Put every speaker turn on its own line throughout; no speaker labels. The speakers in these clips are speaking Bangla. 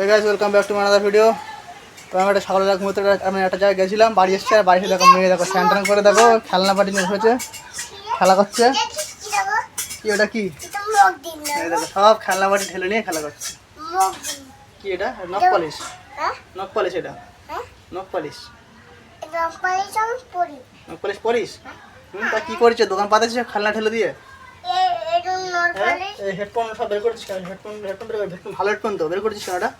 হয়ে গেছে ওয়েলকাম ব্যাক টু মানাদার ভিডিও তো আমি একটা সকালে ঘুমোতে আমি একটা জায়গায় গেছিলাম বাড়ি এসছে আর বাড়ি এসে দেখো মেয়ে দেখো স্নান টান করে দেখো খেলনা পাটি নিয়ে বসেছে খেলা করছে। কি ওটা কি? দেখো সব খেলনা পাটি ঠেলে নিয়ে খেলা করছে। কি এটা? নখ পলিশ নখ পলিশ এটা? নখ পলিশ নখ পালিশ পরিস? হুম তা কি করছে? দোকান পাতাছিস খেলনা ঠেলে দিয়ে? হ্যাঁ? এই হেডফোন সব বের করছিস হেডফোন হেডফোন ভালো হেডফোন তো বের করছিস কেন হুম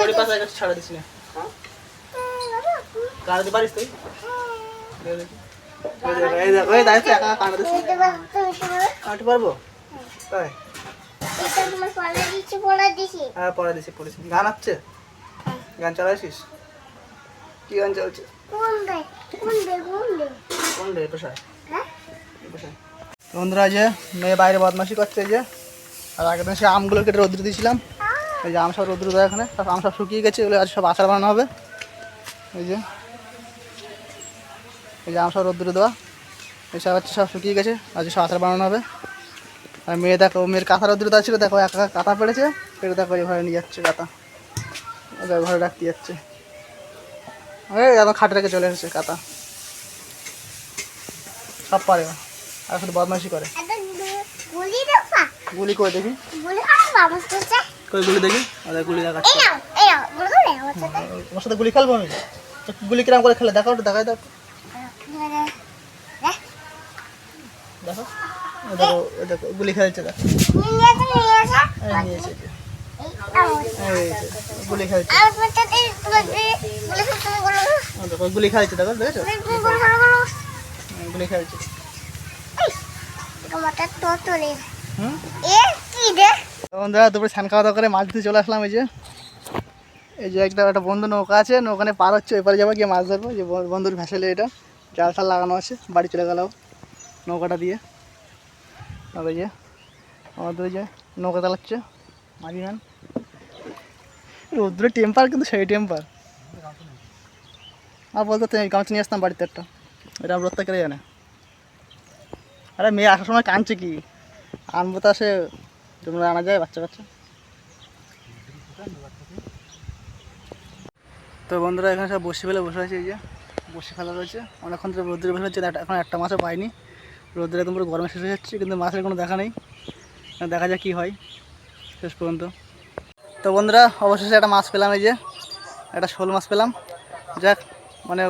বড়ি পাশে একটা ছাড়া দিস না। পারিস তুই? পারব? তাই হ্যাঁ পড়া দিছি পড়েছি। গান হচ্ছে গান চালাইছিস? কি গান চলছে কোন রে? পেশায় পেশায় বন্ধুরা যে মেয়ে বাইরে বদমাশি করছে যে। আর আগের দিন সে আমগুলো কেটে রোদ্রে দিয়েছিলাম। এই যে আম সব রোদ্রে দেয় এখানে। আম সব শুকিয়ে গেছে, এগুলো আজ সব আচার বানানো হবে। এই যে। এই যে আম সব রোদ্রে দেওয়া। এসব হচ্ছে সব শুকিয়ে গেছে আজ সব আচার বানানো হবে। আর মেয়ে দেখো, মেয়ের কাঁথা রোদ্রে দেওয়া ছিল, দেখো একা কাঁথা পেড়েছে। পেড়ে দেখো ঘরে নিয়ে যাচ্ছে কাঁথা। ঘরে রাখতে যাচ্ছে। এই এখন খাটে রেখে চলে এসেছে কাঁথা। সব পারে। আর শুধু বদমাইশি করে। গুলি করে দেখি। কই গুলি দেখি? আরে গুলি দেখাচ্ছে। তোমার সাথে গুলি খেলব আমি? গুলি কিরম করে খেলে? দেখাও দেখাই দাও। দেখো। ও দেখো দেখো গুলি খেলছে দেখো। গুলি খেলছে। দেখো গুলি খেলছে দেখো দেখেছ? হ্যাঁ, গুলি খেলছে। তো বন্ধুরা দুপুরে স্নান খাওয়া দাওয়া করে মাছ চলে আসলাম এই যে। এই যে একটা একটা বন্ধু নৌকা আছে নৌকানে পার হচ্ছে এপারে যাব গিয়ে মাছ ধরবো। যে বন্ধুর ভেসেলে এটা জাল টাল লাগানো আছে বাড়ি চলে গেল নৌকাটা দিয়ে। আর যে আমাদের ওই যে নৌকা চালাচ্ছে মাঝি ম্যান। রোদ্রের টেম্পার কিন্তু সেই টেম্পার আর বলতো গামছা নিয়ে আসতাম বাড়িতে একটা। এটা রোদটা কেড়ে জানে? আরে মেয়ে আসার সময় কাঁদছে কি? আনব তো আসে তোমরা আনা যায় বাচ্চা বাচ্চা তো বন্ধুরা, এখানে সব বসে ফেলে বসে আছে, এই যে। বসে ফেলা রয়েছে। অনেকক্ষণ ধরে রোদ্রে বসে হচ্ছে এখন একটা মাছও পাইনি। রোদ্রে একদম পুরো গরমে শেষ হয়ে যাচ্ছে, কিন্তু মাছের কোনো দেখা নেই। দেখা যাক কী হয়, শেষ পর্যন্ত। তো বন্ধুরা, অবশেষে একটা মাছ পেলাম, এই যে। একটা শোল মাছ পেলাম। যাক মানে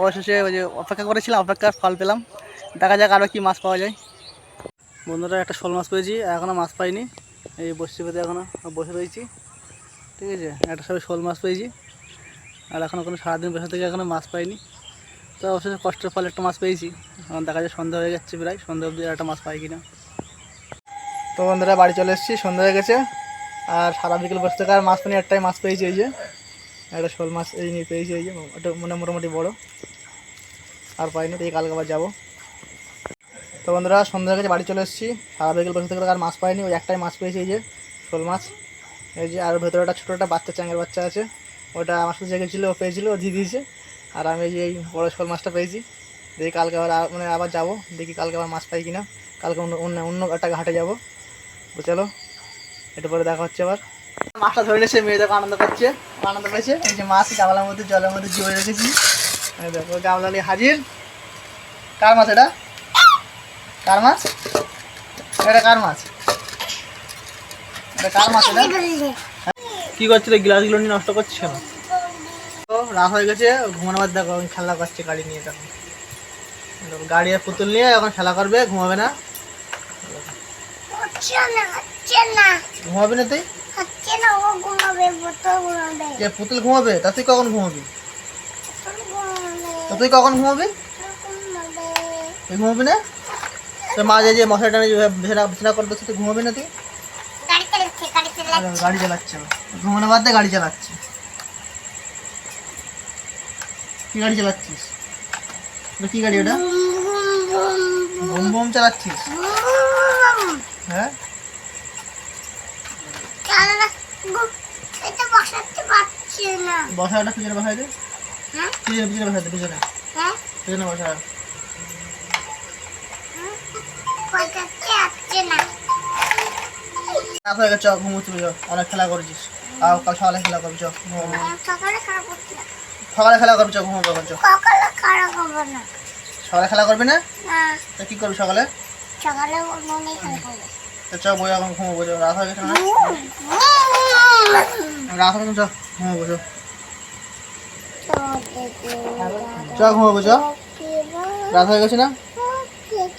অবশেষে ওই যে অপেক্ষা করেছিলাম, অপেক্ষার ফল পেলাম। দেখা যাক আরও কী মাছ পাওয়া যায়। বন্ধুরা, একটা শোল মাছ পেয়েছি এখনও মাছ পাইনি। এই বসছি পেতে এখনও বসে রয়েছি। ঠিক আছে, একটা সবাই শোল মাছ পেয়েছি। আর এখনও কোনো সারাদিন বসে থেকে এখনও মাছ পাইনি। তো অবশেষে কষ্টের ফলে একটা মাছ পেয়েছি। এখন দেখা যায় সন্ধ্যা হয়ে যাচ্ছে প্রায়, সন্ধ্যা অবধি একটা মাছ পাই কিনা। তো বন্ধুরা, বাড়ি চলে এসেছি, সন্ধ্যা হয়ে গেছে। আর সারা বিকেল বসে থেকে আর মাছ পানি একটাই মাছ পেয়েছি এই যে। একটা শোল মাছ এই নিয়ে পেয়েছি এই যে ওটা মানে মোটামুটি বড়। আর পাইনি এই কালকে আবার যাব। তো বন্ধুরা সন্ধ্যা হয়ে গেছে বাড়ি চলে এসেছি। সারা বিকেল বসে থেকে আর মাছ পাইনি, ওই একটাই মাছ পেয়েছি এই যে, শোল মাছ। এই যে, আর ভেতরে একটা ছোটো একটা বাচ্চা, চ্যাঙের বাচ্চা আছে। ওটা আমার সাথে জেগেছিলো ও পেয়েছিল, ও দিয়ে দিয়েছে। আর আমি যে, এই বড়ো শোল মাছটা পেয়েছি। দেখি কালকে আবার মানে আবার যাব। দেখি কালকে আবার মাছ পাই কিনা। কালকে অন্য অন্য একটা ঘাটে যাব। তো চলো, একটু পরে দেখা হচ্ছে আবার। মাছটা ধরে নিয়েছে, মেয়ে দেখো আনন্দ পাচ্ছে। আনন্দ পেয়েছে। এই যে মাছ গামলার মধ্যে, জলের মধ্যে জুয়ে রেখেছি। দেখো, গামলা নিয়ে হাজির। কার মাছ এটা? কার মাছ? এটা কার মাছ? এটা কার মাছ এটা? কি করছিল গ্লাসগুলো নিয়ে নষ্ট করছিস কেন? তো রাত হয়ে গেছে ঘুমানোর বাদ দেখো এখন খেলা করছে গাড়ি নিয়ে দেখো দেখো, গাড়ি আর পুতুল নিয়ে এখন খেলা করবে ঘুমাবে না? ঘুমাবি না তুই? পুতুল ঘুমাবে? তা তুই কখন ঘুমাবি? তা তুই কখন ঘুমাবি। তুই ঘুমাবি না? তো মা যে মশারি টানে বিছানা বিছানা করে দিচ্ছে তুই ঘুমাবি না তুই? গাড়ি চালাচ্ছে। ঘুমানো বাদ গাড়ি চালাচ্ছে। কি গাড়ি চালাচ্ছিস? কি গাড়ি ওটা? বুম বুম চালাচ্ছিস? হ্যাঁ? বসাটা পিছনে বসাই দে।
হ্যাঁ?
পিছনে পিছনে বসাই দে পিছনে।
হ্যাঁ?
পিছনে বসা কোথাচ্ছে আসছে না
রাত হয়ে গেছে ঘুমোতে চ। অনেক খেলা করেছিস। আর কাল সকালে খেলা করবি, চ
সকালে
খেলা করবি, চ, ঘুমাবো চ।
সকালে
খেলা করবি না? তা কি করবি সকালে?
সকালে
চ, বই এখন ঘুমাবো, চ, রাত হয়ে গেছে না? রাত হয়ে গেছে, চ, ঘুমাবো চ ঘুমাবো, চ। রাত হয়ে গেছে না?